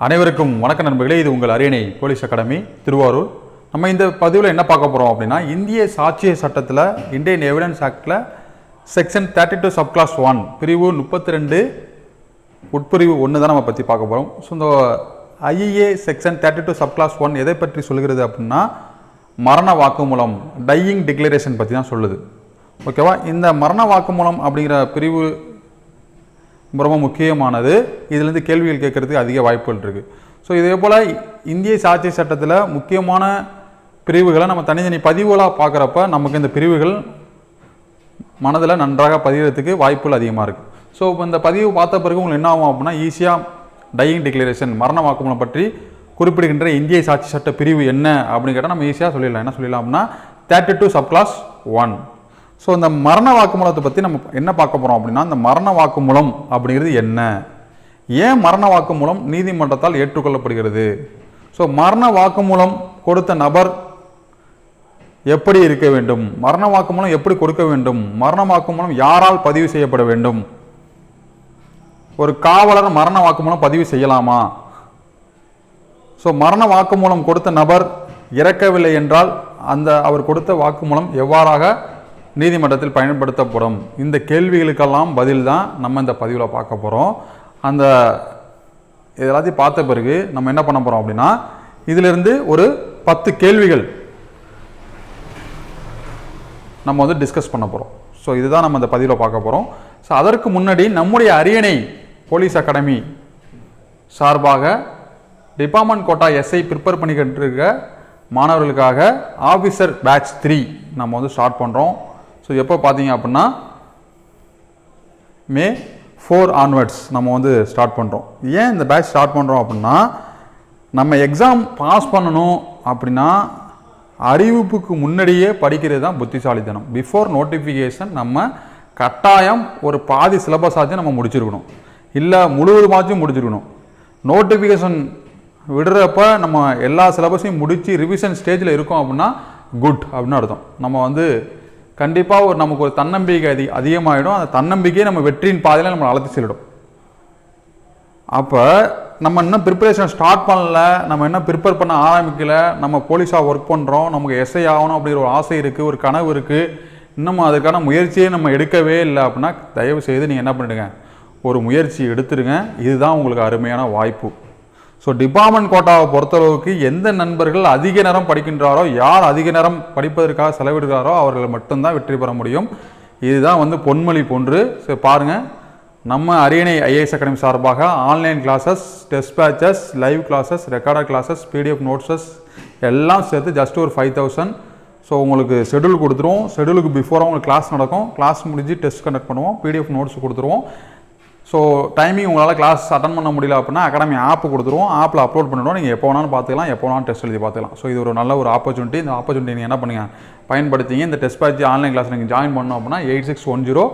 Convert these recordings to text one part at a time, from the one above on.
அனைவருக்கும் வணக்க நண்பர்களே இது உங்கள் அரியணை போலீஸ் அகாடமி திருவாரூர். நம்ம இந்த பதிவில் என்ன பார்க்க போகிறோம் அப்படின்னா இந்திய சாட்சிய சட்டத்தில் இந்தியன் எவிடன்ஸ் ஆக்டில் section thirty two subclause one பிரிவு முப்பத்தி ரெண்டு உட்பிரிவு ஒன்று தான் நம்ம பற்றி பார்க்க போகிறோம் ஸோ இந்த I A section thirty two subclause one எதை பற்றி சொல்கிறது அப்படின்னா மரண வாக்குமூலம் டையிங் டிக்ளரேஷன் பற்றி தான் சொல்லுது. ஓகேவா இந்த மரண வாக்குமூலம் அப்படிங்கிற பிரிவு ரொம்ப முக்கியமானது. இதுலேருந்து கேள்விகள் கேட்கறதுக்கு அதிக வாய்ப்புகள் இருக்குது ஸோ இதே போல் இந்திய சாட்சிய சட்டத்தில் முக்கியமான பிரிவுகளை நம்ம தனித்தனி பதிவுகளாக பார்க்குறப்ப நமக்கு இந்த பிரிவுகள் மனதில் நன்றாக பதிகிறதுக்கு வாய்ப்புகள் அதிகமாக இருக்குது ஸோ இப்போ இந்த பதிவு பார்த்த பிறகு உங்களுக்கு என்ன ஆகும் அப்படின்னா ஈஸியாக டையிங் டிக்ளரேஷன் மரண வாக்குமூலம் பற்றி குறிப்பிடுகின்ற இந்திய சாட்சி சட்ட பிரிவு என்ன அப்படின்னு கேட்டால் நம்ம ஈஸியாக சொல்லிடலாம். என்ன சொல்லிடலாம் அப்படின்னா thirty two sub clause one so இந்த மரண வாக்குமூலத்தை பற்றி நம்ம என்ன பார்க்க போகிறோம் அப்படின்னா இந்த மரண வாக்குமூலம் அப்படிங்கிறது என்ன? ஏன் மரண வாக்குமூலம் நீதிமன்றத்தால் ஏற்றுக்கொள்ளப்படுகிறது? ஸோ மரண வாக்குமூலம் கொடுத்த நபர் எப்படி இருக்க வேண்டும்? மரண வாக்குமூலம் எப்படி கொடுக்க வேண்டும்? மரண வாக்குமூலம் யாரால் பதிவு செய்யப்பட வேண்டும்? ஒரு காவலர் மரண வாக்குமூலம் பதிவு செய்யலாமா? ஸோ மரண வாக்குமூலம் கொடுத்த நபர் இறக்கவில்லை என்றால் அந்த அவர் கொடுத்த வாக்குமூலம் எவ்வாறாக நீதிமன்றத்தில் பயன்படுத்தப்படும். இந்த கேள்விகளுக்கெல்லாம் பதில் தான் நம்ம இந்த பதிவில் பார்க்க போகிறோம் அந்த இது எல்லாத்தையும் பார்த்த பிறகு நம்ம என்ன பண்ண போகிறோம் அப்படின்னா இதிலிருந்து ஒரு பத்து கேள்விகள் நம்ம வந்து டிஸ்கஸ் பண்ண போகிறோம் ஸோ இதுதான் நம்ம இந்த பதிவில் பார்க்க போகிறோம் ஸோ அதற்கு முன்னாடி நம்முடைய அரியணை போலீஸ் அகாடமி சார்பாக டிபார்ட்மெண்ட் கோட்டா எஸ்ஐ ப்ரிப்பேர் பண்ணிக்கிட்டு இருக்க மாணவர்களுக்காக ஆஃபீஸர் பேட்ச் த்ரீ நம்ம வந்து ஸ்டார்ட் பண்ணுறோம் ஸோ எப்போ பார்த்தீங்க அப்படின்னா மே ஃபோர் ஆன்வர்ட்ஸ் நம்ம வந்து ஸ்டார்ட் பண்ணுறோம் ஏன் இந்த பேட்ச் ஸ்டார்ட் பண்ணுறோம் அப்படின்னா நம்ம எக்ஸாம் பாஸ் பண்ணணும் அப்படின்னா அறிவிப்புக்கு முன்னாடியே படிக்கிறது தான் புத்திசாலித்தனம். பிஃபோர் நோட்டிஃபிகேஷன் நம்ம கட்டாயம் ஒரு பாதி சிலபஸாச்சும் நம்ம முடிச்சிருக்கணும். இல்லை முழுவதுமாச்சும் முடிச்சிருக்கணும். நோட்டிஃபிகேஷன் விடுறப்ப நம்ம எல்லா சிலபஸையும் முடித்து ரிவிஷன் ஸ்டேஜில் இருக்கோம் அப்படின்னா குட் அப்படின்னு அர்த்தம். நம்ம வந்து கண்டிப்பாக ஒரு நமக்கு ஒரு தன்னம்பிக்கை அதி அதிகமாகிடும் அந்த தன்னம்பிக்கையை நம்ம வெற்றியின் பாதையில் நம்ம அழைத்து செல்லிடும். அப்போ நம்ம இன்னும் ப்ரிப்பரேஷன் ஸ்டார்ட் பண்ணல நம்ம இன்னும் ப்ரிப்பேர் பண்ண ஆரம்பிக்கல நம்ம போலீஸாக ஒர்க் பண்ணுறோம் நமக்கு எஸ்ஐ ஆகணும் அப்படிங்கிற ஒரு ஆசை இருக்குது ஒரு கனவு இருக்குது இன்னும் அதுக்கான முயற்சியே நம்ம எடுக்கவே இல்லை அப்படின்னா தயவு செய்து நீங்கள் என்ன பண்ணிடுங்க? ஒரு முயற்சி எடுத்துருங்க இதுதான் உங்களுக்கு அருமையான வாய்ப்பு. ஸோ டிபார்ட்மெண்ட் கோட்டாவை பொறுத்தளவுக்கு எந்த நண்பர்கள் அதிக நேரம் படிக்கின்றாரோ யார் அதிக நேரம் படிப்பதற்காக செலவிடுகிறாரோ அவர்கள் மட்டும்தான் வெற்றி பெற முடியும். இதுதான் வந்து பொன்மொழி போன்று. ஸோ பாருங்கள் நம்ம அரியணை ஐஏஎஸ் அகாடமி சார்பாக online classes test batches live classes recorded classes PDF notes எல்லாம் சேர்த்து ஜஸ்ட் ஒரு ஃபைவ் தௌசண்ட் ஸோ உங்களுக்கு ஷெடியூல் கொடுத்துருவோம். ஷெடியூலுக்கு பிஃபோராக உங்களுக்கு கிளாஸ் நடக்கும். கிளாஸ் முடிஞ்சு டெஸ்ட் கண்டக்ட் பண்ணுவோம். பிடிஎஃப் நோட்ஸ் கொடுத்துருவோம். ஸோ டைமிங் உங்களால் கிளாஸ் அட்டன் பண்ண முடியல அப்படின்னா அகாடமி ஆப் கொடுத்துருவோம். ஆப்பில் அப்லோட் பண்ணிவிடுவோம் நீங்கள் எப்போ வேணாலும் பார்த்துக்கலாம் எப்போ வேணாலும் டெஸ்ட் எழுதி பார்த்துக்கலாம். ஸோ இது ஒரு நல்ல ஒரு ஆப்பர்ச்சுனிட்டி இந்த ஆப்பர்ச்சுனிட்டி நீங்கள் என்ன பண்ணுங்க? பயன்படுத்திங்க. இந்த டெஸ்ட் பேட்ச் ஆன்லைன் கிளாஸ் நீங்கள் ஜாயின் பண்ணோம் அப்படின்னா eight six one zero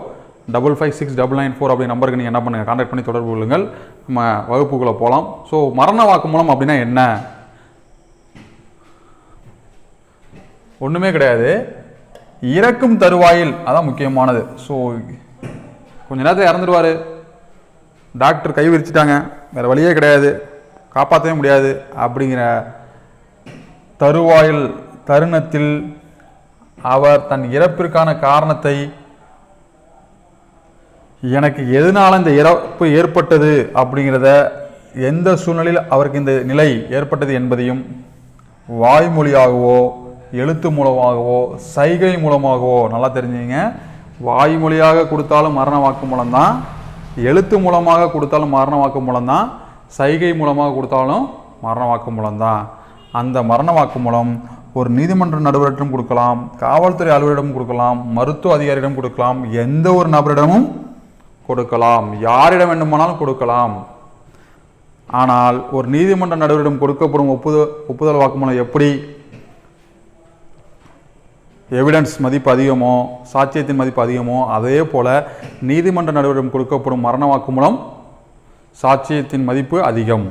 double five six double nine four அப்படி நம்பருக்கு நீங்கள் என்ன பண்ணுங்கள் கான்டாக்ட் பண்ணி தொடர்பு கொள்ளுங்கள். நம்ம வகுப்புக்குள்ளே போகலாம். ஸோ மரண வாக்குமூலம் அப்படின்னா என்ன? ஒன்றுமே கிடையாது. இறக்கும் தருவாயில். அதான் முக்கியமானது. ஸோ கொஞ்ச நேரத்தில் இறந்துடுவார் டாக்டர் கை விரிச்சிட்டாங்க. வேறு வழியே கிடையாது. காப்பாற்றவே முடியாது. அப்படிங்கிற தருவாயில் தருணத்தில் அவர் தன் இறப்பிற்கான காரணத்தை எனக்கு எதனால் இந்த இறப்பு ஏற்பட்டது அப்படிங்கிறத எந்த சூழ்நிலையில் அவருக்கு இந்த நிலை ஏற்பட்டது என்பதையும் வாய்மொழியாகவோ எழுத்து மூலமாகவோ சைகை மூலமாகவோ நல்லா தெரிஞ்சுங்க. வாய்மொழியாக கொடுத்தாலும் மரண வாக்கு மூலம்தான் எழுத்து மூலமாக கொடுத்தாலும் மரண வாக்கு மூலம்தான் சைகை மூலமாக கொடுத்தாலும் மரண வாக்கு மூலம்தான். அந்த மரண வாக்கு மூலம் ஒரு நீதிமன்ற நடுவரிடம் கொடுக்கலாம் காவல்துறை அலுவலரிடம் கொடுக்கலாம் மருத்துவ அதிகாரியிடம் கொடுக்கலாம் எந்த ஒரு நபரிடமும் கொடுக்கலாம். யாரிடம் வேண்டுமானாலும் கொடுக்கலாம். ஆனால் ஒரு நீதிமன்ற நடுவரிடம் கொடுக்கப்படும் ஒப்புதல் ஒப்புதல் வாக்குமூலம் எப்படி? எவிடன்ஸ் மதிப்பு அதிகமோ சாட்சியத்தின் மதிப்பு அதிகமோ அதே போல் நீதிமன்ற நடுவரிடம் கொடுக்கப்படும் மரண வாக்குமூலம் சாட்சியத்தின் மதிப்பு அதிகம்.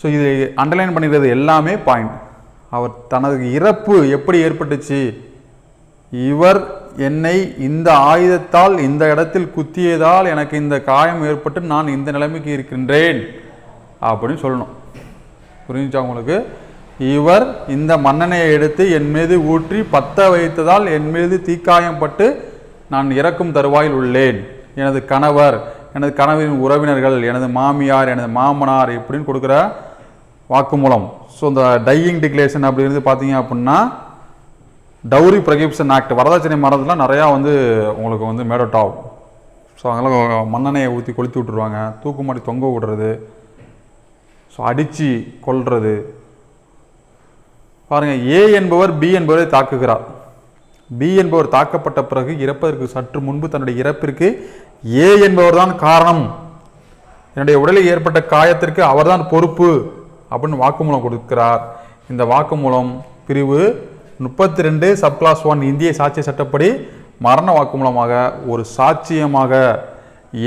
ஸோ இது அண்டர்லைன் பண்ணுறது எல்லாமே பாயிண்ட் அவர் தனது இறப்பு எப்படி ஏற்பட்டுச்சு? இவர் என்னை இந்த ஆயுதத்தால் இந்த இடத்தில் குத்தியதால் எனக்கு இந்த காயம் ஏற்பட்டு நான் இந்த நிலைமைக்கு இருக்கின்றேன் அப்படின்னு சொல்லணும். புரிஞ்சுச்சா உங்களுக்கு? இவர் இந்த மண்ணெண்ணெயை எடுத்து என் மீது ஊற்றி பத்த வைத்ததால் என் மீது தீக்காயம் பட்டு நான் இறக்கும் தருவாயில் உள்ளேன். எனது கணவர் எனது கணவரின் உறவினர்கள் எனது மாமியார் எனது மாமனார் இப்படின்னு கொடுக்குற வாக்குமூலம். ஸோ இந்த டையிங் டிக்ளேஷன் அப்படிங்கிறது பார்த்தீங்க அப்படின்னா டவுரி ப்ரொகிப்ஷன் ஆக்ட் வரதட்சணை மரத்தில் நிறையா வந்து உங்களுக்கு வந்து மேடோட் ஆகும். ஸோ அதெல்லாம் மண்ணெண்ணெயை ஊற்றி கொளுத்தி விட்டுருவாங்க. தூக்குமாடி தொங்க விடுறது. ஸோ அடித்து கொள்வது பாருங்கள் ஏ என்பவர் பி என்பவரை தாக்குகிறார். பி என்பவர் தாக்கப்பட்ட பிறகு இறப்பதற்கு சற்று முன்பு தன்னுடைய இறப்பிற்கு ஏ என்பவர் தான் காரணம். என்னுடைய உடலில் ஏற்பட்ட காயத்திற்கு அவர்தான் பொறுப்பு அப்படின்னு வாக்குமூலம் கொடுக்கிறார். இந்த வாக்குமூலம் பிரிவு முப்பத்தி ரெண்டு சப்கிளாஸ் ஒன் இந்திய சாட்சிய சட்டப்படி மரண வாக்குமூலமாக ஒரு சாட்சியமாக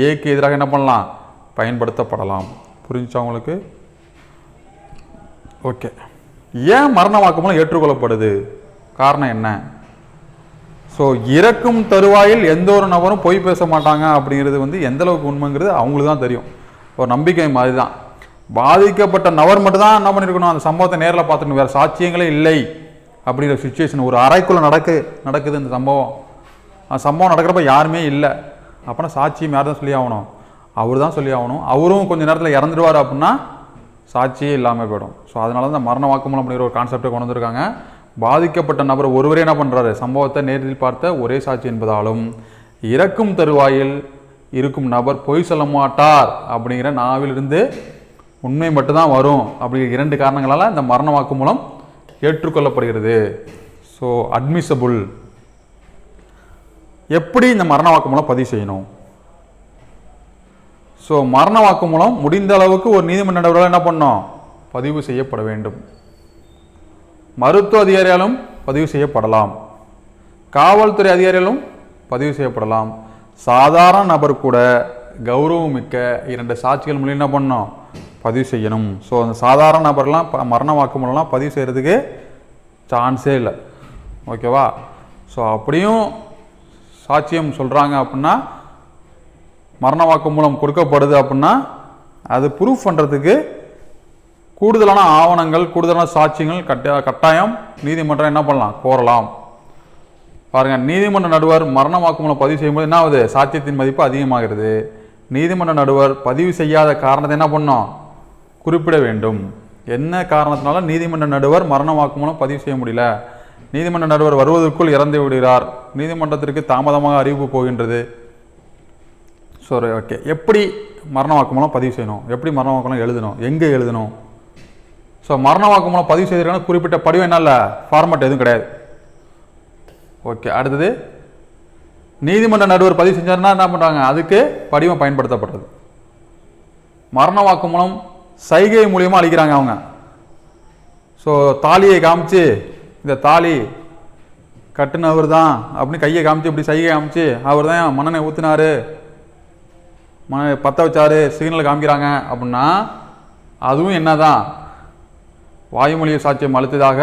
ஏக்கு எதிராக என்ன பண்ணலாம்? பயன்படுத்தப்படலாம். புரிஞ்சுச்சா உங்களுக்கு? ஓகே ஏன் மரண வாக்குமூலம் ஏற்றுக்கொள்ளப்படுது? காரணம் என்ன? ஸோ இறக்கும் தருவாயில் எந்த ஒரு நபரும் பொய் பேச மாட்டாங்க அப்படிங்கிறது வந்து எந்த அளவுக்கு உண்மைங்கிறது அவங்களுக்கு தான் தெரியும். ஒரு நம்பிக்கை மாதிரி தான் பாதிக்கப்பட்ட நபர் மட்டும் தான் என்ன பண்ணியிருக்கணும் அந்த சம்பவத்தை நேரில் பார்த்துக்கணும். வேறு சாட்சியங்களே இல்லை அப்படிங்கிற சுச்சுவேஷன் ஒரு அறைக்குள்ளே நடக்கு நடக்குது இந்த சம்பவம். அந்த சம்பவம் நடக்கிறப்ப யாருமே இல்லை. அப்போனா சாட்சியம் யார் தான் சொல்லி ஆகணும் அவர் தான் சொல்லி ஆகணும் அவரும் கொஞ்சம் நேரத்தில் இறந்துடுவார் அப்படின்னா சாட்சியே இல்லாமல் போயிடும். ஸோ அதனால தான் மரண வாக்குமூலம் அப்படிங்கிற ஒரு கான்செப்டை கொண்டு வந்திருக்காங்க. பாதிக்கப்பட்ட நபர் ஒருவரே என்ன பண்ணுறாரு சம்பவத்தை நேரில் பார்த்த ஒரே சாட்சி என்பதாலும் இறக்கும் தருவாயில் இருக்கும் நபர் பொய் சொல்ல மாட்டார் அப்படிங்கிற நாவிலிருந்து உண்மை மட்டும்தான் வரும் அப்படிங்கிற இரண்டு காரணங்களால் இந்த மரண வாக்குமூலம் ஏற்றுக்கொள்ளப்படுகிறது. ஸோ அட்மிசபுள் எப்படி இந்த மரண வாக்குமூலம் பதிவு செய்யணும்? ஸோ மரண வாக்கு மூலம் முடிந்த அளவுக்கு ஒரு நீதிமன்ற நடவடிக்கை என்ன பண்ணோம்? பதிவு செய்யப்பட வேண்டும். மருத்துவ அதிகாரியாலும் பதிவு செய்யப்படலாம். காவல்துறை அதிகாரிகளும் பதிவு செய்யப்படலாம். சாதாரண நபர் கூட கௌரவமிக்க இரண்டு சாட்சிகள் மூலம் என்ன பண்ணோம்? பதிவு செய்யணும். ஸோ அந்த சாதாரண நபர்லாம் ப- மரண வாக்குமூலம்லாம் பதிவு செய்கிறதுக்கு சான்ஸே இல்லை. ஓகேவா ஸோ அப்படியும் சாட்சியம் சொல்கிறாங்க அப்படின்னா மரண வாக்குமூலம் கொடுக்கப்படுது அப்படின்னா அது ப்ரூஃப் பண்ணுறதுக்கு கூடுதலான ஆவணங்கள் கூடுதலான சாட்சியங்கள் கட்ட கட்டாயம் நீதிமன்றம் என்ன பண்ணலாம்? கோரலாம். பாருங்கள் நீதிமன்ற நடுவர் மரண வாக்குமூலம் பதிவு செய்யும்போது என்ன ஆகுது? சாட்சியத்தின் மதிப்பு அதிகமாகிறது. நீதிமன்ற நடுவர் பதிவு செய்யாத காரணத்தை என்ன பண்ணோம்? குறிப்பிட வேண்டும். என்ன காரணத்தினால நீதிமன்ற நடுவர் மரண வாக்குமூலம் பதிவு செய்ய முடியல? நீதிமன்ற நடுவர் வருவதற்குள் இறந்து விடுகிறார். நீதிமன்றத்திற்கு தாமதமாக அறிவிப்பு போகின்றது. So okay. எப்படி மரண வாக்குமூலம் பதிவு செய்யணும்? எப்படி மரண வாக்குமூலம் எழுதணும்? எங்கே எழுதணும்? ஸோ மரண வாக்குமூலம் பதிவு செய்திருக்கான குறிப்பிட்ட படிவம் என்ன இல்லை? ஃபார்மட் எதுவும் கிடையாது. ஓகே அடுத்தது நீதிமன்ற நடுவர் பதிவு செஞ்சாருன்னா என்ன பண்ணுறாங்க அதுக்கு படிவம் பயன்படுத்தப்படுறது மரண வாக்குமூலம் சைகை மூலியமாக அளிக்கிறாங்க அவங்க. ஸோ தாலியை காமிச்சு இந்த தாலி கட்டுனவர் தான் அப்படின்னு கையை காமிச்சு இப்படி சைகை காமிச்சு அவர் தான் மன்னனை ஊற்றினாரு ம பற்ற வச்சாரு சிக்னல் காமிக்கிறாங்க அப்படின்னா அதுவும் என்ன தான் வாயுமொழிய சாட்சியம் அழுத்ததாக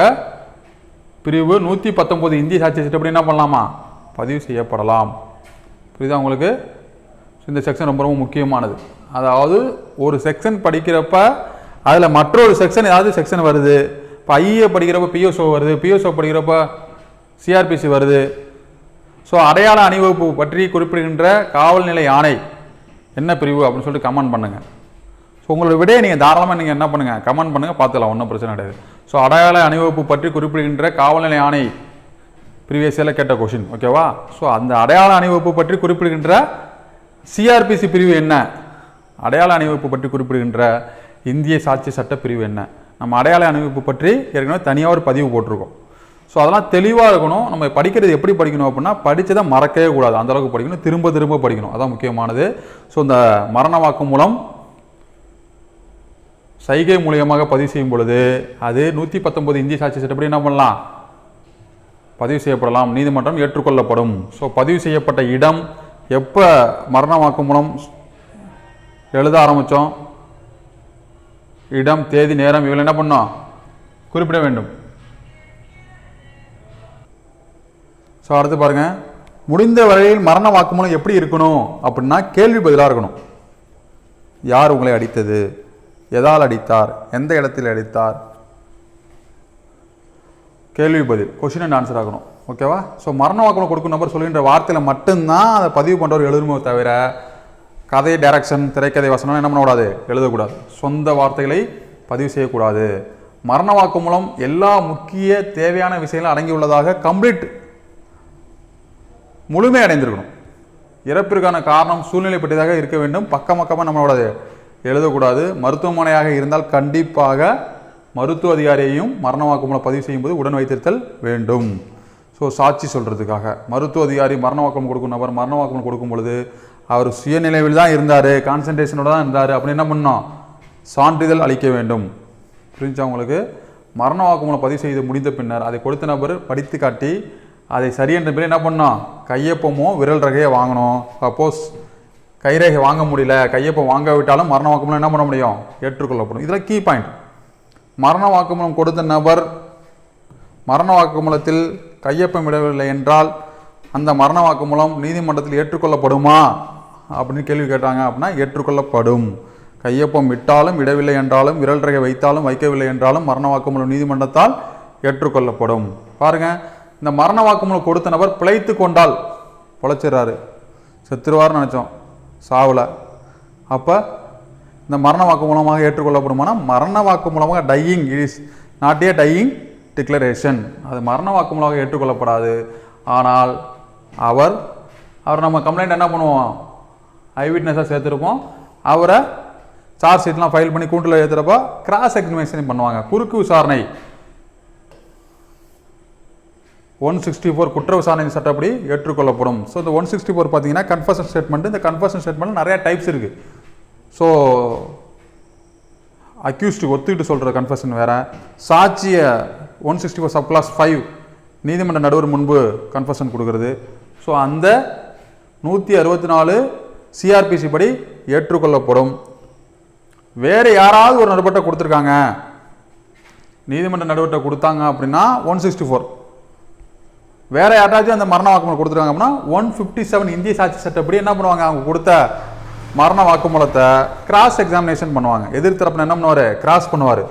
பிரிவு நூற்றி பத்தொம்போது இந்திய சாட்சிய சட்டப்படி என்ன பண்ணலாமா? பதிவு செய்யப்படலாம். புரியுதா உங்களுக்கு? இந்த செக்ஷன் ரொம்ப ரொம்ப முக்கியமானது. அதாவது ஒரு செக்ஷன் படிக்கிறப்ப அதில் மற்றொரு செக்ஷன் ஏதாவது செக்ஷன் வருது. இப்போ ஐஏ படிக்கிறப்ப பிஎஸ்ஓ வருது. பிஎஸ்ஓ படிக்கிறப்ப சிஆர்பிசி வருது. ஸோ அடையாள அணிவகுப்பு பற்றி குறிப்பிடுகின்ற காவல் நிலை ஆணை. என்ன பிரிவு அப்படின்னு சொல்லிட்டு கமெண்ட் பண்ணுங்கள் ஸோ உங்களோட விடையை நீங்கள் தாராளமாக நீங்கள் என்ன பண்ணுங்கள் கமெண்ட் பண்ணுங்கள் பார்த்துக்கலாம் ஒன்றும் பிரச்சனை கிடையாது. ஸோ அடையாள அணிவகுப்பு பற்றி குறிப்பிடுகின்ற காவல்நிலை ஆணை ப்ரீவியஸில் கேட்ட கொஷின் ஓகேவா ஸோ அந்த அடையாள அணிவகுப்பு பற்றி குறிப்பிடுகின்ற சிஆர்பிசி பிரிவு என்ன? அடையாள அணிவகுப்பு பற்றி குறிப்பிடுகின்ற இந்திய சாட்சி சட்ட பிரிவு என்ன? நம்ம அடையாள அணிவகுப்பு பற்றி ஏற்கனவே தனியாக ஒரு பதிவு போட்டிருக்கோம். ஸோ அதெல்லாம் தெளிவாக இருக்கணும். நம்ம படிக்கிறது எப்படி படிக்கணும் அப்படின்னா படித்ததை மறக்கவே கூடாது. அந்தளவுக்கு படிக்கணும். திரும்ப திரும்ப படிக்கணும். அதான் முக்கியமானது. ஸோ இந்த மரண வாக்கு மூலம் சைகை மூலியமாக பதிவு செய்யும் பொழுது அது நூற்றி பத்தொன்பது இந்திய சாட்சி சட்டப்படி என்ன பண்ணலாம்? பதிவு செய்யப்படலாம். நீதிமன்றம் ஏற்றுக்கொள்ளப்படும். ஸோ பதிவு செய்யப்பட்ட இடம் எப்போ மரண வாக்கு மூலம் எழுத ஆரம்பித்தோம் இடம் தேதி நேரம் இவங்களை என்ன பண்ணோம்? குறிப்பிட வேண்டும். ஸோ அடுத்து பாருங்க. முடிந்த வரையில் மரண வாக்குமூலம் எப்படி இருக்கணும்? அப்படின்னா கேள்வி பதிலாக இருக்கணும். யார் உங்களை அடித்தது? எதால் அடித்தார்? எந்த இடத்தில் அடித்தார்? கேள்வி பதில். கொஷின் அண்ட் ஆன்சர் ஆகணும். ஓகேவா ஸோ மரண வாக்குமூலம் கொடுக்கும் நபர் சொல்கின்ற வார்த்தையில் மட்டும்தான் அதை பதிவு பண்ணுறவர் எழுதுமோ தவிர கதை டைரக்ஷன் திரைக்கதை வசனம் என்ன பண்ணக்கூடாது? எழுதக்கூடாது. சொந்த வார்த்தைகளை பதிவு செய்யக்கூடாது. மரண வாக்குமூலம் எல்லா முக்கிய தேவையான விஷயங்களும் அடங்கியுள்ளதாக கம்ப்ளீட் முழுமை அடைந்திருக்கணும். இறப்பிற்கான காரணம் சூழ்நிலை பற்றியதாக இருக்க வேண்டும். பக்கம் பக்கமாக நம்மளோட எழுதக்கூடாது. மருத்துவமனையாக இருந்தால் கண்டிப்பாக மருத்துவ அதிகாரியையும் மரண வாக்குமூலம் பதிவு செய்யும்போது உடன் வைத்திருத்தல் வேண்டும். ஸோ சாட்சி சொல்கிறதுக்காக மருத்துவ அதிகாரி மரண வாக்குமூலம் கொடுக்கும் நபர் மரண வாக்குமூலம் கொடுக்கும் பொழுது அவர் சுயநிலைவில் தான் இருந்தார் கான்சன்ட்ரேஷனோட தான் இருந்தார். அப்படின்னு என்ன பண்ணோம்? சான்றிதழ் அளிக்க வேண்டும். புரிஞ்சா உங்களுக்கு? மரண வாக்குமூலம் பதிவு செய்து முடிந்த பின்னர் அதை கொடுத்த நபர் படித்து காட்டி அதை சரியென்ற பிறகு என்ன பண்ணோம்? கையொப்பமோ விரல் ரகையை வாங்கணும் சப்போஸ் கைரேகை வாங்க முடியல. கையொப்பம் வாங்காவிட்டாலும் மரண வாக்குமூலம் என்ன பண்ண முடியும்? ஏற்றுக்கொள்ளப்படும். இதில் கீ பாயிண்ட் மரண வாக்குமூலம் கொடுத்த நபர் மரண வாக்குமூலத்தில் கையொப்பம் இடவில்லை என்றால் அந்த மரண வாக்குமூலம் நீதிமன்றத்தில் ஏற்றுக்கொள்ளப்படுமா? அப்படின்னு கேள்வி கேட்டாங்க அப்படின்னா ஏற்றுக்கொள்ளப்படும். கையொப்பம் விட்டாலும் இடவில்லை என்றாலும் விரல் ரகை வைத்தாலும் வைக்கவில்லை என்றாலும் மரண வாக்குமூலம் நீதிமன்றத்தால் ஏற்றுக்கொள்ளப்படும். பாருங்கள் இந்த மரண வாக்குமூலம் கொடுத்த நபர் பிழைத்து கொண்டால் பொழைச்சிடுறாரு. செத்துருவார்னு நினச்சோம். சாவில். அப்போ இந்த மரண வாக்கு மூலமாக ஏற்றுக்கொள்ளப்படுமானா மரண வாக்கு மூலமாக dying is not a dying declaration அது மரண வாக்கு மூலமாக ஏற்றுக்கொள்ளப்படாது. ஆனால் அவர் அவர் நம்ம கம்ப்ளைண்ட் என்ன பண்ணுவோம்? ஐ விட்னஸாக சேர்த்துருப்போம். அவரை சார்ஜ் ஷீட்லாம் ஃபைல் பண்ணி கூண்டில் ஏற்றுறப்போ கிராஸ் எக்ஸாமினேஷன் பண்ணுவாங்க. குறுக்கு விசாரணை. ஒன் சிக்ஸ்டி ஃபோர் குற்ற விசாரணை சட்டப்படி ஏற்றுக்கொள்ளப்படும். ஸோ இந்த ஒன் சிக்ஸ்டி ஃபோர் பார்த்தீங்கன்னா கன்ஃபர்ஷன் ஸ்டேட்மெண்ட் இந்த கன்ஃபர்ஷன் ஸ்டேட்மெண்ட் நிறையா டைப்ஸ் இருக்குது ஸோ அக்யூஸ்டு ஒத்துக்கிட்டு சொல்கிற கன்ஃபர்ஷன் வேறு. சாட்சிய one sixty four sub clause five நீதிமன்ற நடுவர் முன்பு கன்ஃபர்ஷன் கொடுக்கறது. ஸோ அந்த நூற்றி அறுபத்தி நாலு சிஆர்பிசி படி ஏற்றுக்கொள்ளப்படும். வேறு யாராவது ஒரு நடுவர்கிட்ட கொடுத்துருக்காங்க. நீதிமன்ற நடுவர்கிட்ட கொடுத்தாங்க அப்படின்னா ஒன் சிக்ஸ்டி ஃபோர் வேற யாராச்சும் அந்த மரண வாக்குமூலம் கொடுத்துருவாங்க அப்படின்னா ஒன் ஃபிஃப்டி செவன் இந்திய சாட்சி சட்டப்படி என்ன பண்ணுவாங்க? அவங்க கொடுத்த மரண வாக்குமூலத்தை கிராஸ் எக்ஸாமினேஷன் பண்ணுவாங்க. எதிர்த்தரப்பில் என்ன பண்ணுவார்? கிராஸ் பண்ணுவார்.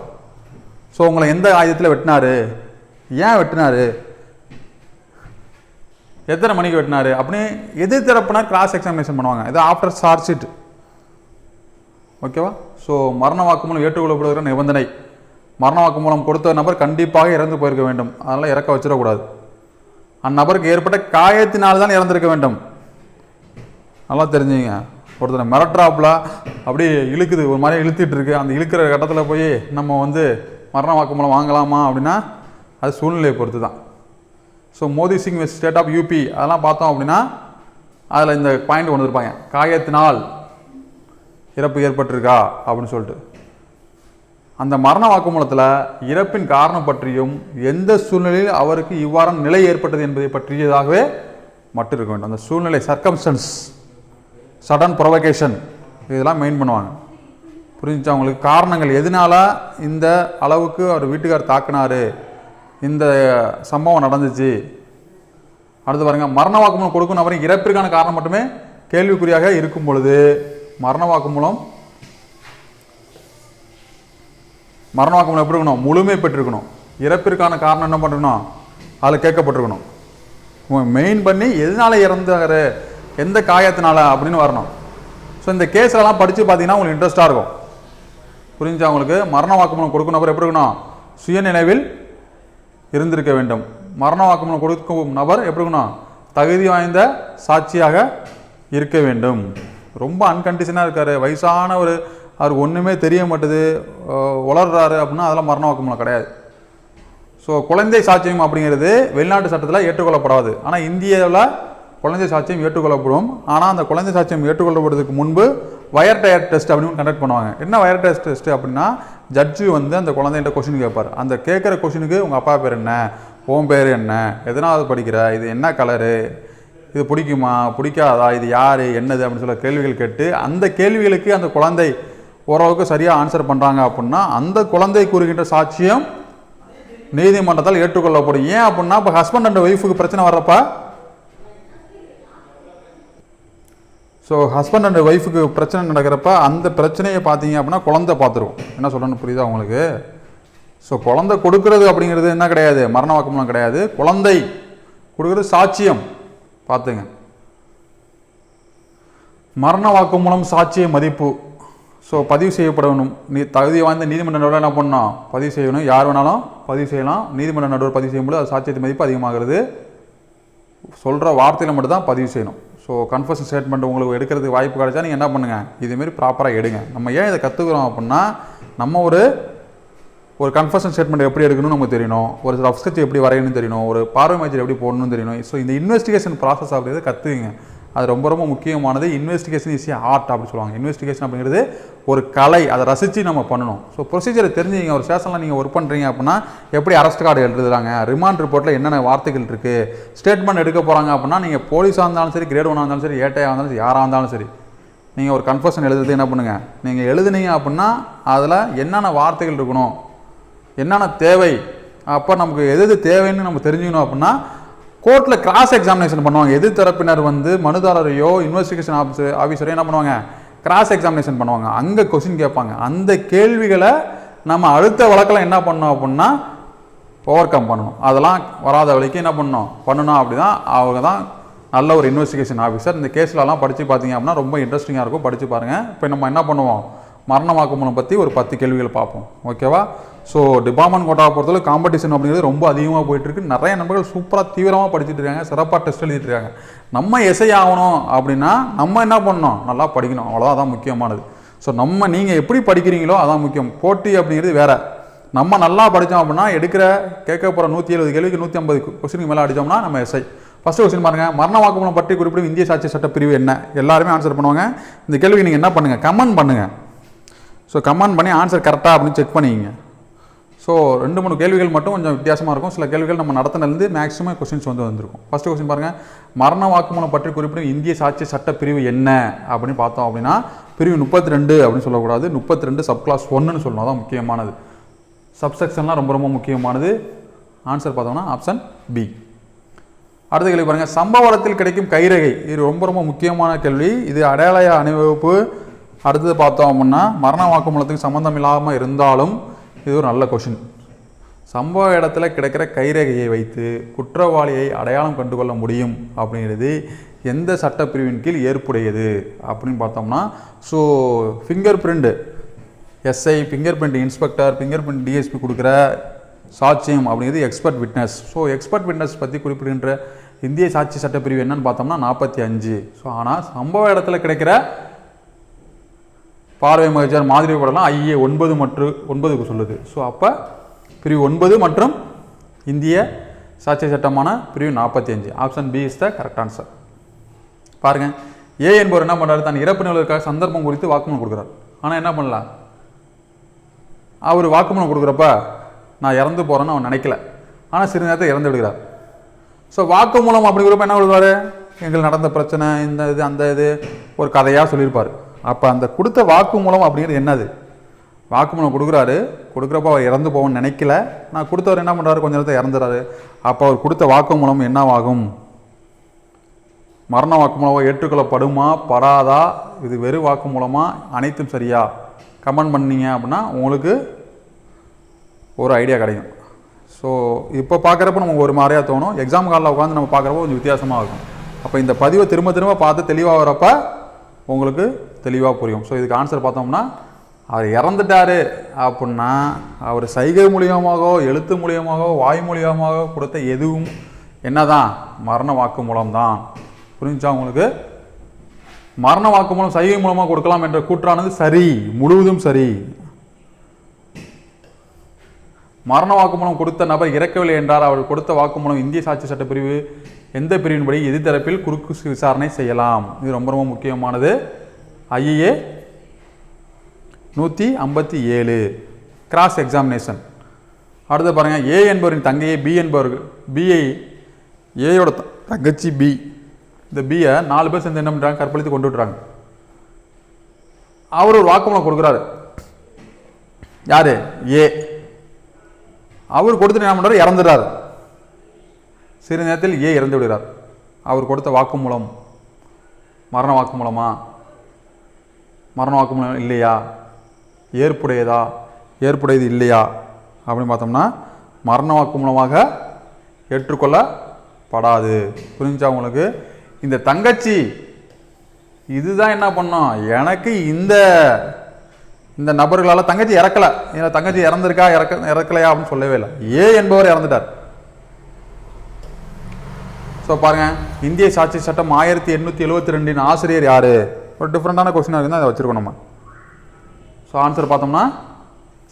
ஸோ உங்களை எந்த ஆயுதத்தில் வெட்டினாரு? ஏன் வெட்டினார்? எத்தனை மணிக்கு வெட்டினாரு? அப்படின்னு எதிர்த்தரப்பினர் கிராஸ் எக்ஸாமினேஷன் பண்ணுவாங்க. இது ஆஃப்டர் சார்ஜ் ஷீட் ஓகேவா? ஸோ மரண வாக்குமூலம் ஏற்றுக்கொள்ளப்படுகிற நிபந்தனை. மரண வாக்குமூலம் கொடுத்த நபர் கண்டிப்பாக இறந்து போயிருக்க வேண்டும். அதனால் இறக்க வச்சிடக்கூடாது. அந்நபருக்கு ஏற்பட்ட காயத்தினால் தான் இறந்திருக்க வேண்டும். நல்லா தெரிஞ்சுங்க. ஒருத்தனை மிரட்டுறாப்புல அப்படியே இழுக்குது ஒரு மாதிரி இழுத்துட்டு இருக்கு அந்த இழுக்கிற கட்டத்தில் போய் நம்ம வந்து மரண வாக்குமூலம் வாங்கலாமா அப்படின்னா அது சூழ்நிலையை பொறுத்து தான் so Modi Singh state of UP அதெல்லாம் பார்த்தோம் அப்படின்னா அதில் இந்த பாயிண்ட் கொண்டு இருப்பாங்க காயத்தினால் இறப்பு ஏற்பட்டிருக்கா அப்படின்னு சொல்லிட்டு. அந்த மரண வாக்குமூலத்தில் இறப்பின் காரணம் பற்றியும் எந்த சூழ்நிலையில் அவருக்கு இவ்வாறான நிலை ஏற்பட்டது என்பதை பற்றியதாகவே மட்டும் இருக்க வேண்டும். அந்த சூழ்நிலை சர்க்கம்ஸ்டன்ஸ் சடன் ப்ரொவகேஷன் இதெல்லாம் மெயின் பண்ணுவாங்க. புரிஞ்சுச்சா அவங்களுக்கு காரணங்கள் எதனால இந்த அளவுக்கு அவர் வீட்டுக்கார் தாக்குனாரு? இந்த சம்பவம் நடந்துச்சு. அடுத்து பாருங்கள் மரண வாக்குமூலம் கொடுக்கும் நபரின் இறப்பிற்கான காரணம் மட்டுமே கேள்விக்குறியாக இருக்கும் பொழுது மரண வாக்குமூலம் மரண எப்படி இருக்கணும்? முழுமை பெற்றிருக்கணும். இறப்பிற்கான காரணம் என்ன பண்ணணும் அதில் கேட்கப்பட்டிருக்கணும். மெயின் பண்ணி எதனால இறந்தாரு? எந்த காயத்தினால அப்படின்னு வரணும். ஸோ இந்த கேஸ்லலாம் படித்து பார்த்தீங்கன்னா உங்களுக்கு இன்ட்ரெஸ்ட்டாக இருக்கும். புரிஞ்சா உங்களுக்கு? மரண வாக்குமூலம் கொடுக்கும் நபர் எப்படி இருக்கணும்? சுயநினைவில் இருந்திருக்க வேண்டும். மரண வாக்குமூலம் கொடுக்கும் நபர் எப்படி இருக்கணும்? தகுதி வாய்ந்த சாட்சியாக இருக்க வேண்டும். ரொம்ப அன்கண்டிஷனாக இருக்கார். வயசான ஒரு அவருக்கு ஒன்றுமே தெரிய மாட்டுது வளர்றாரு உளர்றாரு அப்படின்னா அதெல்லாம் மரண வாக்குமூலம் கிடையாது. ஸோ குழந்தை சாட்சியம் அப்படிங்கிறது வெளிநாட்டு சட்டத்தில் ஏற்றுக்கொள்ளப்படாது. ஆனால் இந்தியாவில் குழந்தை சாட்சியம் ஏற்றுக்கொள்ளப்படும். ஆனால் அந்த குழந்தை சாட்சியம் ஏற்றுக்கொள்ளப்படுறதுக்கு முன்பு வயர் டயர் டெஸ்ட் அப்படின்னு கண்டக்ட் பண்ணுவாங்க. என்ன வயர் டயர் டெஸ்ட் அப்படின்னா ஜட்ஜு வந்து அந்த குழந்தைகிட்ட கொஷின் கேட்பார். அந்த கேட்குற கொஷினுக்கு உங்கள் அப்பா பேர் என்ன? உன் பேர் என்ன? எதனாவது படிக்கிற? இது என்ன கலரு இது பிடிக்குமா? பிடிக்காதா? இது யார்? என்னது? அப்படின்னு சொல்ல கேள்விகள் கேட்டு அந்த கேள்விகளுக்கு அந்த குழந்தை ஓரளவுக்கு சரியாக ஆன்சர் பண்ணுறாங்க அப்படின்னா அந்த குழந்தை கூறுகின்ற சாட்சியம் நீதிமன்றத்தால் ஏற்றுக்கொள்ளப்படும். ஏன் அப்படின்னா இப்போ ஹஸ்பண்ட் அண்ட் ஒய்ஃபுக்கு பிரச்சனை வர்றப்ப ஸோ ஹஸ்பண்ட் அண்ட் ஒய்ஃபுக்கு பிரச்சனை நடக்கிறப்ப அந்த பிரச்சனையை பார்த்தீங்க அப்படின்னா குழந்தை பார்த்துருவோம் என்ன சொல்லணும்னு புரியுதா உங்களுக்கு? ஸோ குழந்தை கொடுக்கறது அப்படிங்கிறது என்ன கிடையாது? மரண வாக்குமூலம் கிடையாது. குழந்தை கொடுக்கறது சாட்சியம். பார்த்துங்க. மரண வாக்குமூலம் சாட்சிய மதிப்பு. ஸோ பதிவு செய்யப்படணும். நீ தகுதி வாய்ந்த நீதிமன்ற நடுவில் என்ன பண்ணணும் பதிவு செய்யணும். யார் வேணாலும் பதிவு செய்யலாம். நீதிமன்ற நடுவர் பதிவு செய்யும்போது அது சாட்சியத்தின் மதிப்பு அதிகமாகிறது. சொல்கிற வார்த்தையில் மட்டும் தான் பதிவு செய்யணும். ஸோ கன்ஃபர்ஷன் ஸ்டேட்மெண்ட் உங்களுக்கு எடுக்கிறதுக்கு வாய்ப்பு கிடைச்சா நீங்கள் என்ன பண்ணுங்கள் இதுமாரி ப்ராப்பராக எடுங்க. நம்ம ஏன் இதை கற்றுக்குறோம் அப்படின்னா நம்ம ஒரு ஒரு கன்ஃபர்ஷன் ஸ்டேட்மெண்ட் எப்படி எடுக்கணும்னு நமக்கு தெரியணும். ஒரு ரஃப் ஸ்கெட்ச் எப்படி வரையணும்னு தெரியணும். ஒரு பார்வை மேஜர் எப்படி போடணும்னு தெரியணும். ஸோ இந்த இன்வெஸ்டிகேஷன் ப்ராசஸ் அப்படிங்கிறது கற்றுக்குங்க அது ரொம்ப ரொம்ப முக்கியமானது இன்வெஸ்டிகேஷன் இஸ் ஆர்ட் அப்படின்னு சொல்லுவாங்க. இன்வெஸ்டிகேஷன் அப்படிங்கிறது ஒரு கலை அதை ரசித்து நம்ம பண்ணணும். ஸோ ப்ரொசீஜரை தெரிஞ்சுங்க ஒரு ஸ்டேஷனில் நீங்கள் ஒர்க் பண்ணுறீங்க அப்படின்னா எப்படி அரெஸ்ட் கார்டு எழுதுறாங்க? ரிமாண்ட் ரிப்போர்ட்டில் என்னென்ன வார்த்தைகள் இருக்குது ஸ்டேட்மெண்ட் எடுக்க போகிறாங்க அப்படின்னா நீங்கள் போலீஸாக இருந்தாலும் சரி கிரேட் ஒன்னாக இருந்தாலும் சரி ஏட்டையாக இருந்தாலும் சரி யாராக இருந்தாலும் சரி நீங்கள் ஒரு கன்ஃபர்ஷன் எழுதுறது என்ன பண்ணுங்கள் நீங்கள் எழுதுனீங்க அப்படின்னா அதில் என்னென்ன வார்த்தைகள் இருக்கணும்? என்னென்ன தேவை? அப்போ நமக்கு எது எது தேவைன்னு நம்ம தெரிஞ்சுக்கணும் அப்படின்னா கோர்ட்டில் கிராஸ் எக்ஸாமினேஷன் பண்ணுவாங்க. எதிர் தரப்பினர் வந்து மனுதாரரையோ இன்வெஸ்டிகேஷன் ஆஃபீஸர் ஆஃபீஸரையோ என்ன பண்ணுவாங்க? கிராஸ் எக்ஸாமினேஷன் பண்ணுவாங்க. அங்கே கொஸ்டின் கேட்பாங்க. அந்த கேள்விகளை நம்ம அடுத்த வழக்கில் என்ன பண்ணோம் அப்படின்னா ஓவர் கம் பண்ணணும். அதெல்லாம் வராத வழிக்கு என்ன பண்ணணும் பண்ணணும் அப்படி தான் அவங்க தான் நல்ல ஒரு இன்வெஸ்டிகேஷன் ஆஃபீஸர் இந்த கேஸ்லலாம் படித்து பார்த்தீங்க அப்படின்னா ரொம்ப இன்ட்ரெஸ்டிங்காக இருக்கும். படித்து பாருங்கள் இப்போ நம்ம என்ன பண்ணுவோம்? மரண வாக்குமூலம் பற்றி ஒரு பத்து கேள்விகள் பார்ப்போம். ஓகேவா? ஸோ டிபார்ட்மெண்ட் கோட்டாவை பொறுத்தவரை காம்படிஷன் அப்படிங்கிறது ரொம்ப அதிகமாக போயிட்டுருக்கு. நிறைய நண்பர்கள் சூப்பராக தீவிரமாக படிச்சுட்டு இருக்காங்க. சிறப்பாக டெஸ்ட் எழுதிட்டு இருக்காங்க. நம்ம எஸ்ஐ ஆகணும் அப்படின்னா நம்ம என்ன பண்ணணும்? நல்லா படிக்கணும். அவ்வளோதான் அதான் முக்கியமானது. ஸோ நம்ம நீங்கள் எப்படி படிக்கிறீங்களோ அதான் முக்கியம். போட்டி அப்படிங்கிறது வேறு. நம்ம நல்லா படித்தோம் அப்படின்னா எடுக்கிற கேட்க போகிற நூற்றி எழுபது கேள்விக்கு நூற்றி ஐம்பது கொஸ்டினுக்கு மேலே அடித்தோம்னா நம்ம எஸ்ஐ ஃபஸ்ட்டு கொஸ்டின் பாருங்கள் மரண வாக்குமூலம் பற்றி குறிப்பிடும் இந்திய சாட்சி சட்ட பிரிவு என்ன? எல்லாருமே ஆன்சர் பண்ணுவாங்க. இந்த கேள்விக்கு நீங்கள் என்ன பண்ணுங்கள் கமெண்ட் பண்ணுங்கள் ஸோ கமெண்ட் பண்ணி ஆன்சர் கரெக்டாக அப்படின்னு செக் பண்ணிக்கிங்க. ஸோ ரெண்டு மூணு கேள்விகள் மட்டும் கொஞ்சம் வித்தியாசமாக இருக்கும். சில கேள்விகள் நம்ம நடத்தினிலேருந்து மேக்ஸிமம் கொஸ்டின்ஸ் வந்து வந்திருக்கும். ஃபஸ்ட்டு கொஸ்டின் பாருங்கள் மரண வாக்குமூலம் பற்றி குறிப்பிடும் இந்திய சாட்சி சட்ட பிரிவு என்ன? அப்படின்னு பார்த்தோம் அப்படின்னா பிரிவு முப்பத்தி ரெண்டு அப்படின்னு சொல்லக்கூடாது. முப்பத்தி ரெண்டு சப் கிளாஸ் ஒன்றுன்னு சொல்லணும். அதான் முக்கியமானது. சப்செக்ஷன்லாம் ரொம்ப ரொம்ப முக்கியமானது. ஆன்சர் பார்த்தோம்னா ஆப்ஷன் பி அடுத்த கேள்வி பாருங்கள் சம்பவத்தில் கிடைக்கும் கைரகை. இது ரொம்ப ரொம்ப முக்கியமான கேள்வி. இது அடையாள அணிவகுப்பு. அடுத்தது பார்த்தோம் அப்படின்னா மரண வாக்குமூலத்துக்கு சம்மந்தம் இல்லாமல் இருந்தாலும் இது ஒரு நல்ல கொஷின் சம்பவ இடத்துல கிடைக்கிற கைரேகையை வைத்து குற்றவாளியை அடையாளம் கண்டுகொள்ள முடியும் அப்படிங்கிறது எந்த சட்டப்பிரிவின் கீழ் ஏற்புடையது அப்படின்னு பார்த்தோம்னா so finger print SI finger print inspector finger print DSP கொடுக்குற சாட்சியம் அப்படிங்கிறது expert witness so expert witness பற்றி குறிப்பிடுகின்ற இந்திய சாட்சி சட்டப்பிரிவு என்னன்னு பார்த்தோம்னா நாற்பத்தி அஞ்சு. ஸோ ஆனால் சம்பவ இடத்துல கிடைக்கிற பார்வை மகிழ்ச்சியார் மாதிரி படலாம் ஐஏ ஒன்பது மற்றும் ஒன்பதுக்கு சொல்லுது. ஸோ அப்போ பிரிவு ஒன்பது மற்றும் இந்திய சாட்சிய சட்டமான பிரிவு நாற்பத்தி அஞ்சு option B is the correct answer பாருங்க. ஏ என்பவர் என்ன பண்ணுறாரு தன் இறப்பு நிலவுக்காக சந்தர்ப்பம் குறித்து வாக்குமூலம் கொடுக்குறாரு. ஆனால் என்ன பண்ணலாம்? அவர் வாக்குமூலம் கொடுக்குறப்ப நான் இறந்து போகிறேன்னு அவன் நினைக்கல. ஆனால் சிறு நேரத்தில் இறந்து விடுகிறார். ஸோ வாக்குமூலம் அப்படிங்கிறப்ப என்ன கொடுப்பாரு? எங்களுக்கு நடந்த பிரச்சனை இந்த இது அந்த இது ஒரு கதையாக சொல்லியிருப்பார். அப்போ அந்த கொடுத்த வாக்குமூலம் அப்படிங்கிறது என்னது? வாக்குமூலம் கொடுக்குறாரு. கொடுக்குறப்ப அவர் இறந்து போவோம்னு நினைக்கல. நான் கொடுத்தவர் என்ன பண்ணுறாரு கொஞ்ச நேரத்தில் இறந்துறாரு. அப்போ அவர் கொடுத்த வாக்குமூலம் என்னவாகும்? மரண வாக்குமூலம் ஏற்றுக்கொள்ளப்படுமா? படாதா? இது வெறும் வாக்குமூலமாக அனைத்தும் சரியா? கமெண்ட் பண்ணீங்க அப்படின்னா உங்களுக்கு ஒரு ஐடியா கிடைக்கும். ஸோ இப்போ பார்க்குறப்ப நமக்கு ஒரு மாதிரியாக தோணும். எக்ஸாம் காலில் உட்காந்து நம்ம பார்க்குறப்ப கொஞ்சம் வித்தியாசமாக இருக்கும். அப்போ இந்த பதிவை திரும்ப திரும்ப பார்த்து தெளிவாகிறப்ப உங்களுக்கு தெளிவாக புரியும். ஸோ இதுக்கு ஆன்சர் பார்த்தோம்னா அவர் இறந்துட்டாரு அப்படின்னா அவர் சைகை மூலியமாகவோ எழுத்து மூலியமாகவோ வாய் மூலியமாகவோ கொடுத்த எதுவும் என்னதான்? மரண வாக்கு மூலம்தான். புரிஞ்சா உங்களுக்கு? மரண வாக்கு மூலம் சைகை மூலமாக கொடுக்கலாம் என்ற கூற்றானது சரி முழுவதும் சரி. மரண வாக்குமூலம் கொடுத்த நபர் இறக்கவில்லை என்றால் அவர் கொடுத்த வாக்குமூலம் இந்திய சாட்சி சட்டப்பிரிவு எந்த பிரிவின்படி எதிர்த்தரப்பில் குறுக்கு விசாரணை செய்யலாம்? இது ரொம்ப ரொம்ப முக்கியமானது. ஐஏ நூற்றி ஐம்பத்தி ஏழு. கிராஸ் எக்ஸாமினேஷன் அடுத்து பாருங்கள் ஏ என்பவரின் தங்கையை பி என்பவர்கள் பிஐ ஏயோட த- தங்கச்சி பி இந்த பியை நாலு பேர் சேர்ந்து என்ன பண்ணுறாங்க கற்பழித்து கொண்டு விட்டுறாங்க. அவர் ஒரு வாக்குமூலம் கொடுக்குறாரு. யார்? ஏ அவர் கொடுத்துட்டு என்ன பண்ணுறாரு இறந்துடுறாரு. சிறு நேரத்தில் ஏ இறந்து விடுகிறார். அவர் கொடுத்த வாக்குமூலம் மரண வாக்குமூலமா? மரண வாக்குமூலம் இல்லையா? ஏற்புடையதா? ஏற்புடையது இல்லையா? அப்படின்னு பார்த்தோம்னா மரண வாக்குமூலமாக ஏற்றுக்கொள்ளப்படாது. புரிஞ்சா உங்களுக்கு? இந்த தங்கச்சி இதுதான் என்ன பண்ணோம்? எனக்கு இந்த இந்த நபர்களால் தங்கச்சி இறக்கலை. ஏன்னா தங்கச்சி இறந்துருக்கா? இறக்க இறக்கலையா? அப்படின்னு சொல்லவே இல்லை. ஏ என்பவர் இறந்துட்டார். ஸோ பாருங்கள் இந்திய சாட்சி சட்டம் ஆயிரத்தி எண்ணூற்றி எழுபத்தி ரெண்டின் ஆசிரியர் யாரு? ஒரு டிஃப்ரெண்டான கொஸ்டினாக இருந்தால் அதை வச்சுருக்கோம் நம்ம. ஸோ ஆன்சர் பார்த்தோம்னா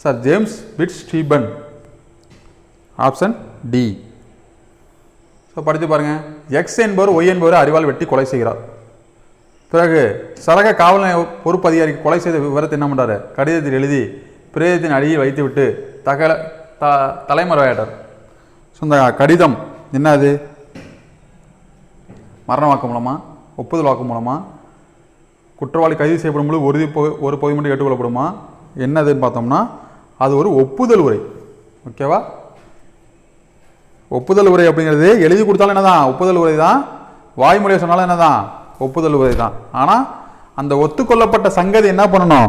sir James Fitz Stephen option D so படித்து பாருங்கள் எக்ஸ் என்பவர் ஒய் என்பவர் அறிவால் வெட்டி கொலை செய்கிறார். பிறகு சரக காவல் நிலைய பொறுப்பு அதிகாரிக்கு கொலை செய்த விவரத்தை என்ன பண்ணுறாரு கடிதத்தில் எழுதி பிரேதத்தின் அடியில் வைத்துவிட்டு தகல த தலைமறைவாயிட்டார். ஸோ இந்த கடிதம் என்னது? மரண வாக்கு மூலமா ஒப்புதல் வாக்கு மூலமா குற்றவாளி கைது செய்யப்படும் பொழுது ஒரு ஒரு பகுதி மட்டும் ஏற்றுக்கொள்ளப்படுமா? என்னதுன்னு பார்த்தோம்னா அது ஒரு ஒப்புதல் உரை. ஓகேவா ஒப்புதல் உரை அப்படிங்கிறது எழுதி கொடுத்தாலும் என்னதான்? ஒப்புதல் உரை தான். வாய்மொழியை சொன்னாலும் என்னதான்? ஒப்புதல் உரை தான். ஆனால் அந்த ஒத்துக்கொள்ளப்பட்ட சங்கதி என்ன பண்ணணும்?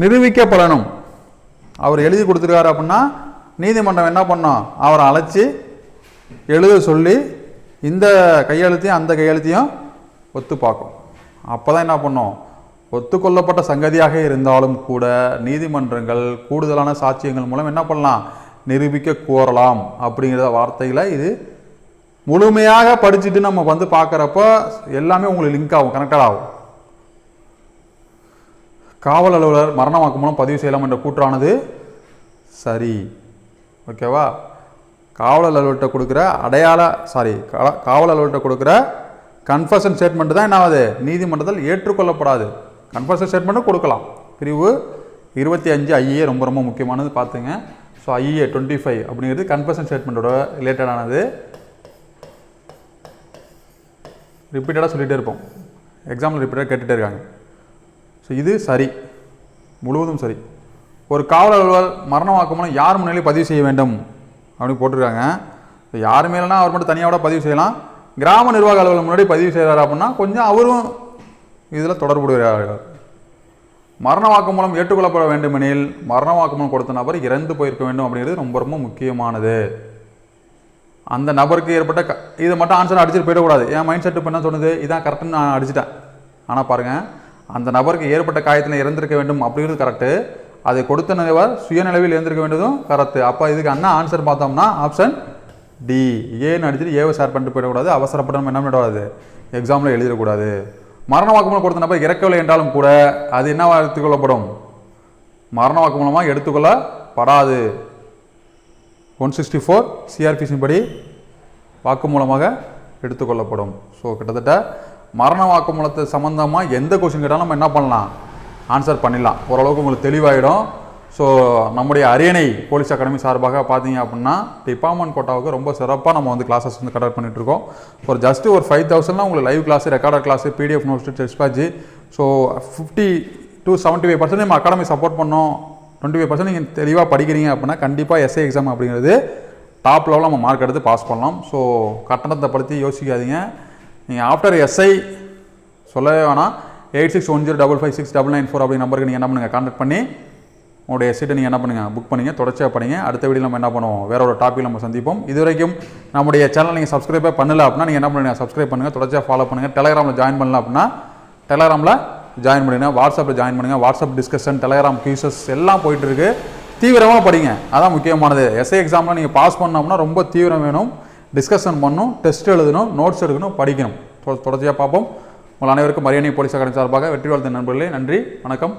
நிரூபிக்கப்படணும். அவர் எழுதி கொடுத்துருக்காரு அப்படின்னா நீதிமன்றம் என்ன பண்ணோம் அவரை அழைச்சி எழுத சொல்லி இந்த கையெழுத்தையும் அந்த கையெழுத்தையும் ஒத்து பார்க்கும் அப்போ தான் என்ன பண்ணோம்? ஒத்துக்கொள்ளப்பட்ட சங்கதியாக இருந்தாலும் கூட நீதிமன்றங்கள் கூடுதலான சாட்சியங்கள் மூலம் என்ன பண்ணலாம்? நிரூபிக்க கோரலாம் அப்படிங்கிற வார்த்தையில் இது முழுமையாக படிச்சுட்டு நம்ம வந்து பார்க்குறப்ப எல்லாமே உங்களுக்கு லிங்க் ஆகும் கனெக்டட் ஆகும். காவல் அலுவலர் மரண வாக்குமூலம் பதிவு செய்யலாம் என்ற கூற்றானது சரி. ஓகேவா காவல் அலுவலர்கிட்ட கொடுக்குற அடையாள சாரி காவல் அலுவலர்கிட்ட கொடுக்குற கன்ஃபர்ஷன் ஸ்டேட்மெண்ட் தான் என்ன ஆகுது நீதிமன்றத்தில் ஏற்றுக்கொள்ளப்படாது. கன்ஃபர்ஷன் ஸ்டேட்மெண்ட்டும் கொடுக்கலாம். பிரிவு இருபத்தி அஞ்சு ஐஏ ரொம்ப ரொம்ப முக்கியமானது பார்த்துங்க. ஸோ ஐஏ டுவெண்ட்டி ஃபைவ் அப்படிங்கிறது கன்ஃபர்ஷன் ஸ்டேட்மெண்ட்டோட ரிலேட்டடானது ரிப்பீட்டடாக சொல்லிகிட்டே இருப்போம். எக்ஸாம்பிள் ரிப்பீட்டாக கேட்டுகிட்டே இருக்காங்க. ஸோ இது சரி. முழுவதும் சரி. ஒரு காவல் அலுவலர் மரண வாக்குமூலம் யார் முன்னிலையில் பதிவு செய்ய வேண்டும்? அப்படின்னு போட்டிருக்காங்க. ஸோ யார் மேலேனா அவர் மட்டும் தனியாக கூட பதிவு செய்யலாம். கிராம நிர்வாக அலுவலர் முன்னாடி பதிவு செய்கிறார் அப்படின்னா கொஞ்சம் அவரும் இதில் தொடர்புடையார்கள் மரண வாக்குமூலம் ஏற்றுக்கொள்ளப்பட வேண்டுமெனில் மரண வாக்குமூலம் கொடுத்த நபர் இறந்து போயிருக்க வேண்டும் அப்படிங்கிறது ரொம்ப ரொம்ப முக்கியமானது. அந்த நபருக்கு ஏற்பட்ட க இதை மட்டும் ஆன்சர் அடிச்சுட்டு போயிடக்கூடாது. என் மைண்ட் செட் இப்போ என்ன சொன்னது இதான் கரெக்டுன்னு நான் அடிச்சிட்டேன். ஆனால் பாருங்கள் அந்த நபருக்கு ஏற்பட்ட காயத்தில் இறந்திருக்க வேண்டும் அப்படிங்கிறது கரெக்டு அதை கொடுத்த நிலைவர் சுயநிலவில் எழுந்திருக்க வேண்டியதும் கரத்து. அப்போ இதுக்கு என்ன ஆன்சர் பார்த்தோம்னா ஆப்ஷன் டி ஏன்னு அடிச்சுட்டு ஏவை ஷேர் பண்ணிட்டு போயிடக்கூடாது. அவசரப்பட்டு நம்ம என்ன பண்ணிடக்கூடாது? எக்ஸாமில் எழுதிடக்கூடாது. மரண வாக்குமூலம் கொடுத்த நபர் இறக்கவில்லை என்றாலும் கூட அது என்னவா எடுத்துக்கொள்ளப்படும்? மரண வாக்குமூலமாக எடுத்துக்கொள்ளப்படாது. ஒன் சிக்ஸ்டி ஃபோர் சிஆர்பிசின் படி வாக்குமூலமாக எடுத்துக்கொள்ளப்படும். ஸோ கிட்டத்தட்ட மரண வாக்குமூலத்தை சம்மந்தமாக எந்த கொஷின் கேட்டாலும் நம்ம என்ன பண்ணலாம்? ஆன்சர் பண்ணிடலாம். ஓரளவுக்கு உங்களுக்கு தெளிவாயிடும். ஸோ நம்முடைய அரியணை போலீஸ் அகாடமி சார்பாக பார்த்தீங்க அப்படின்னா டிபார்ட்மெண்ட் கோட்டாவுக்கு ரொம்ப சிறப்பாக நம்ம வந்து கிளாஸஸ் வந்து கண்டக்ட் பண்ணிகிட்ருக்கோம் ஒரு ஜஸ்ட்டு ஒரு ஃபைவ் தௌசண்ட்னா உங்களுக்கு live class recorder class PDF notes test so fifty to seventy five percent நம்ம அகாடமி சப்போர்ட் பண்ணோம். டுவெண்ட்டி ஃபைவ் பர்சன்ட் நீங்கள் தெளிவாக படிக்கிறீங்க அப்படின்னா கண்டிப்பாக எஸ்ஐ எக்ஸாம் அப்படிங்கிறது டாப் லெவலில் நம்ம மார்க் எடுத்து பாஸ் பண்ணலாம். ஸோ கட்டணத்தை பற்றி யோசிக்காதீங்க. நீங்கள் ஆஃப்டர் எஸ்ஐ சொல்லவே வேணாம். Eight six one zero double five six double nine four அப்படி நம்பருக்கு நீங்கள் என்ன பண்ணுங்கள் கான்டாக்ட் பண்ணி உங்களுடைய சீட்டை நீங்கள் என்ன பண்ணுங்கள் புக் பண்ணிங்க தொடர்ச்சியாக படிங்க. அடுத்த வீடியோ நம்ம என்ன பண்ணுவோம் வேற ஒரு டாபிக் நம்ம சந்திப்போம். இது வரைக்கும் நம்முடைய சேனல் நீங்கள் சப்ஸ்கிரைபே பண்ணல அப்படின்னா நீங்கள் என்ன பண்ணுங்க சப்ஸ்கிரைப் பண்ணுங்கள் தொடர்ச்சியாக ஃபாலோ பண்ணுங்கள் டெலகிராமில் ஜாயின் பண்ணல அப்படின்னா டெலகிராமில் ஜாயின் பண்ணுங்கள் வாட்ஸ்அப்பில் ஜாயின் பண்ணுங்கள் வாட்ஸ்அப் டிஸ்கஷன் டெலகிராம் கியூசஸ் எல்லாம் போயிட்டுருக்கு தீவிரமாக படிங்க அதான் முக்கியமானது. எஸ்ஏ எக்ஸாமில் நீங்கள் பாஸ் பண்ணோம்னா ரொம்ப தீவிரம் வேணும். டிஸ்கஷன் பண்ணணும் டெஸ்ட் எழுதணும் நோட்ஸ் எடுக்கணும் படிக்கணும். தொடர்ச்சியாக பார்ப்போம். உங்கள் அனைவருக்கும் மரியாதை போலீஸ் அகாடமி சார்பாக வெற்றி வாழ்த்து நண்பர்களே நன்றி வணக்கம்.